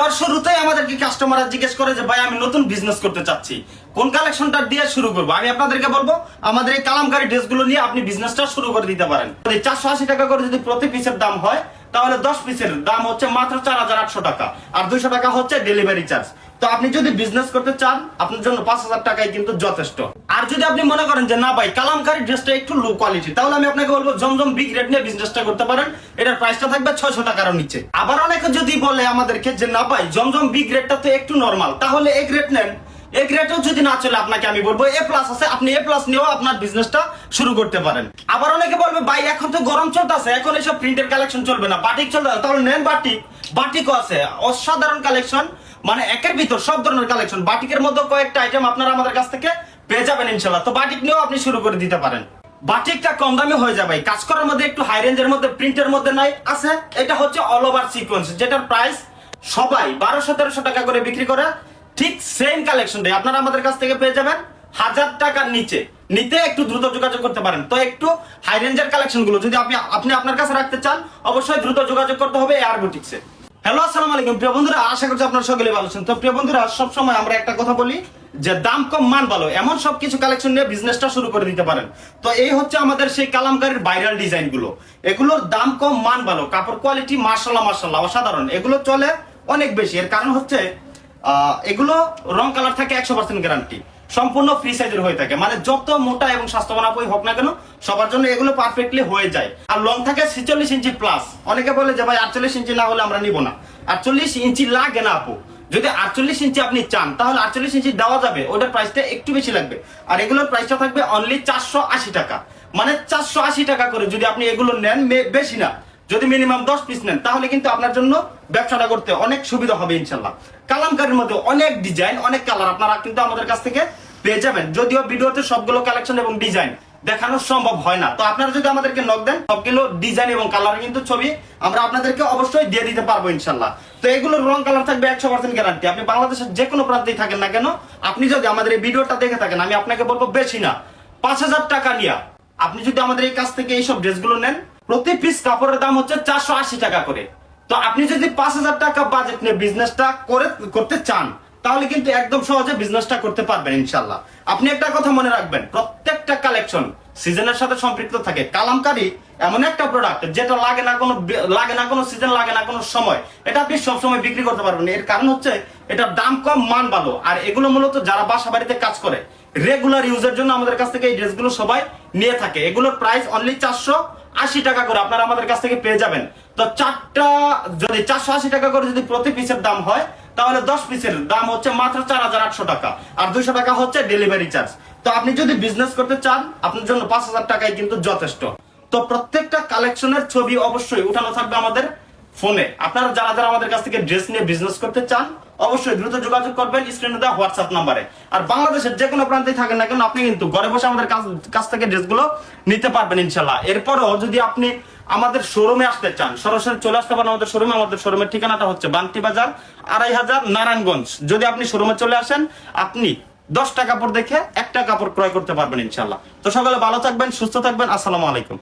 দেওয়ার শুরুতেই আমাদেরকে কাস্টমাররা জিজ্ঞেস করে যে, ভাই, আমি নতুন বিজনেস করতে চাচ্ছি। কোন কালেকশনটা দিয়ে শুরু করব? আমি আপনাদেরকে বলব, আমাদের এই কালামকারী ড্রেসগুলো নিয়ে আপনি বিজনেসটা শুরু করে দিতে পারেন। চারশো আশি টাকা করে যদি প্রতি পিসের দাম হয়, তাহলে দশ পিসের দাম হচ্ছে মাত্র চার হাজার আটশো টাকা। আর দুইশো টাকা হচ্ছে ডেলিভারি চার্জ তো আপনি যদি বিজনেস করতে চান, আপনার জন্য পাঁচ হাজার টাকাই কিন্তু যথেষ্ট। আর যদি আপনি মনে করেন যে, না ভাই, কালামকারী ড্রেসটা একটু লো কোয়ালিটি তাহলে আমি আপনাকে বলব, জমজম বিগ রেট নিয়ে বিজনেসটা করতে পারেন। এটার প্রাইসটা থাকবে ছয়শো টাকার নিচে। আবার অনেকে যদি বলে আমাদেরকে যে, না ভাই, জমজম বিগ রেটটা তো একটু নর্মাল তাহলে এক রেট নেন। এক রেটও যদি না চলে, আপনাকে আমি বলব, এ প্লাস আছে, আপনি এ প্লাস নিয়েও আপনার বিজনেসটা শুরু করতে পারেন। আবার অনেকে বলবে, ভাই, এখন তো গরম চলতেছে, এখন এসব প্রিন্টের কালেকশন চলবে না বাটিক চলবে তাহলে নেন বাটিক বাটিকও আছে, অসাধারণ কালেকশন মানে একের ভিতর সব ধরনের কালেকশন বাটিকের মধ্যে কয়েকটা আইটেম আপনারা আমাদের কাছ থেকে পেয়ে যাবেন ইনশাল্লাহ তো বাটিক নিয়েও আপনি শুরু করে দিতে পারেন। বাটিকটা কম দামে হয়ে যাবে। কাজ করার মধ্যে একটু হাই রেঞ্জের মধ্যে প্রিন্টের মধ্যে নাই, আছে। এটা হচ্ছে অল ওভার সিকোয়েন্স যেটার প্রাইস সবাই বারোশো, তেরোশো টাকা করে বিক্রি করে। ঠিক সেম কালেকশনটাই আপনারা আমাদের কাছ থেকে পেয়ে যাবেন হাজার টাকার নিচে। নিতে একটু দ্রুত যোগাযোগ করতে পারেন। তো একটু হাই রেঞ্জের কালেকশনগুলো যদি আপনি আপনি আপনার কাছে রাখতে চান, অবশ্যই দ্রুত যোগাযোগ করতে হবে এয়ার বুটিক্সে হ্যালো আসসালামু আলাইকুম। প্রিয় বন্ধুরা, আশা করছি আপনারা সকলে ভালো আছেন। তো প্রিয় বন্ধুরা, সবসময় আমরা একটা কথা বলি। যে দাম কম, মান ভালো, এমন সব কিছু কালেকশন নিয়ে বিজনেসটা শুরু করে দিতে পারেন। তো এই হচ্ছে আমাদের সেই কালামকারীর ভাইরাল ডিজাইনগুলো। এগুলোর দাম কম, মান ভালো, কাপড় কোয়ালিটি মার্শাল্লাহ মার্শাল্লাহ অসাধারণ। এগুলো চলে অনেক বেশি। এর কারণ হচ্ছে এগুলো রং কালার থাকে একশো পার্সেন্ট গ্যারান্টি সম্পূর্ণ ফ্রি সাইজের হয়ে থাকে। মানে যত মোটা এবং স্বাস্থ্যবান আপুই হোক না কেন, সবার জন্য এগুলো পারফেক্টলি হয়ে যায়। আর লং থাকে ছিচল্লিশ ইঞ্চি প্লাস অনেকে বলে যে ভাই আটচল্লিশ ইঞ্চি না হলে আমরা নিব না। আটচল্লিশ ইঞ্চি লাগে না আপু। যদি আটচল্লিশ ইঞ্চি আপনি চান, তাহলে আটচল্লিশ ইঞ্চি দেওয়া যাবে। ওটার প্রাইসটা একটু বেশি লাগবে। আর এগুলোর প্রাইসটা থাকবে অনলি চারশো আশি টাকা। মানে চারশো আশি টাকা করে যদি আপনি এগুলো নেন বেশি না। যদি মিনিমাম দশ পিস নেন, তাহলে কিন্তু আপনার জন্য ব্যবসাটা করতে অনেক সুবিধা হবে ইনশাল্লাহ। কালামকারীর মধ্যে অনেক ডিজাইন অনেক কালার আপনারা কিন্তু আমাদের কাছ থেকে পেয়ে যাবেন। যদিও ভিডিওতে সবগুলো কালেকশন এবং ডিজাইন দেখানো সম্ভব হয় না। তো আপনারা যদি আমাদেরকে নক দেন সবগুলো ডিজাইন এবং কালার কিন্তু ছবি আমরা আপনাদেরকে অবশ্যই দিয়ে দিতে পারব ইনশাল্লাহ তো এগুলোর রং কালার থাকবে একশো পার্সেন্ট গ্যারান্টি আপনি বাংলাদেশের যে কোনো প্রান্তেই থাকেন না কেন, আপনি যদি আমাদের এই ভিডিওটা দেখে থাকেন, আমি আপনাকে বলব বেশি না, পাঁচ হাজার টাকা নিয়ে। আপনি যদি আমাদের এই কাছ থেকে এইসব ড্রেসগুলো নেন, প্রতি পিস কাপড়ের দাম হচ্ছে চারশো আশি টাকা করে। তো আপনি যদি পাঁচ হাজার টাকা বাজেট নিয়ে বিজনেসটা করে, করতে চান তাহলে কিন্তু একদম সহজে বিজনেসটা করতে পারবেন ইনশাল্লাহ আপনি একটা কথা মনে রাখবেন, প্রত্যেকটা কালেকশন সিজনের সাথে সম্পৃক্ত থাকে। কালামকারী এমন একটা প্রোডাক্ট যেটা লাগে না কোনো, লাগে না কোনো সিজন লাগে না কোনো সময়, এটা আপনি সবসময় বিক্রি করতে পারবেন। এর কারণ হচ্ছে এটার দাম কম, মান ভালো। আর এগুলো মূলত যারা বাসা বাড়িতে কাজ করে রেগুলার ইউজের জন্য আমাদের কাছ থেকে এই ড্রেসগুলো সবাই নিয়ে থাকে। এগুলোর প্রাইস অনলি চারশো আশি টাকা করে আপনারা আমাদের কাছ থেকে পেয়ে যাবেন। তো চারটা, যদি চারশো আশি টাকা করে যদি প্রতি পিসের দাম হয় তাহলে দশ পিসের দাম হচ্ছে মাত্র চার হাজার আটশো টাকা। আর দুইশো টাকা হচ্ছে ডেলিভারি চার্জ তো আপনি যদি বিজনেস করতে চান, আপনার জন্য পাঁচ হাজার টাকাই কিন্তু যথেষ্ট। তো প্রত্যেকটা কালেকশনের ছবি অবশ্যই উঠানো থাকবে আমাদের ফোনে। আপনারা যারা যারা আমাদের কাছ থেকে ড্রেস নিয়ে বিজনেস করতে চান, অবশ্যই দ্রুত যোগাযোগ করবেন স্ক্রিনে দেওয়া হোয়াটসঅ্যাপ নাম্বারে। আর বাংলাদেশের যে কোনো প্রান্তে থাকেন না কেন, আপনি কিন্তু ঘরে বসে আমাদের কাছ- থেকে ড্রেসগুলো নিতে পারবেন ইনশাল্লাহ। এরপরও যদি আপনি আমাদের শোরুমে আসতে চান, সরাসরি চলে আসতে পারেন আমাদের শোরুমে আমাদের শোরুমের ঠিকানাটা হচ্ছে বান্তি বাজার, আড়াই হাজার নারায়ণগঞ্জ। যদি আপনি শোরুমে চলে আসেন, আপনি দশটা কাপড় দেখে একটা কাপড় ক্রয় করতে পারবেন ইনশাল্লাহ। তো সকালে ভালো থাকবেন, সুস্থ থাকবেন, আসসালামু আলাইকুম।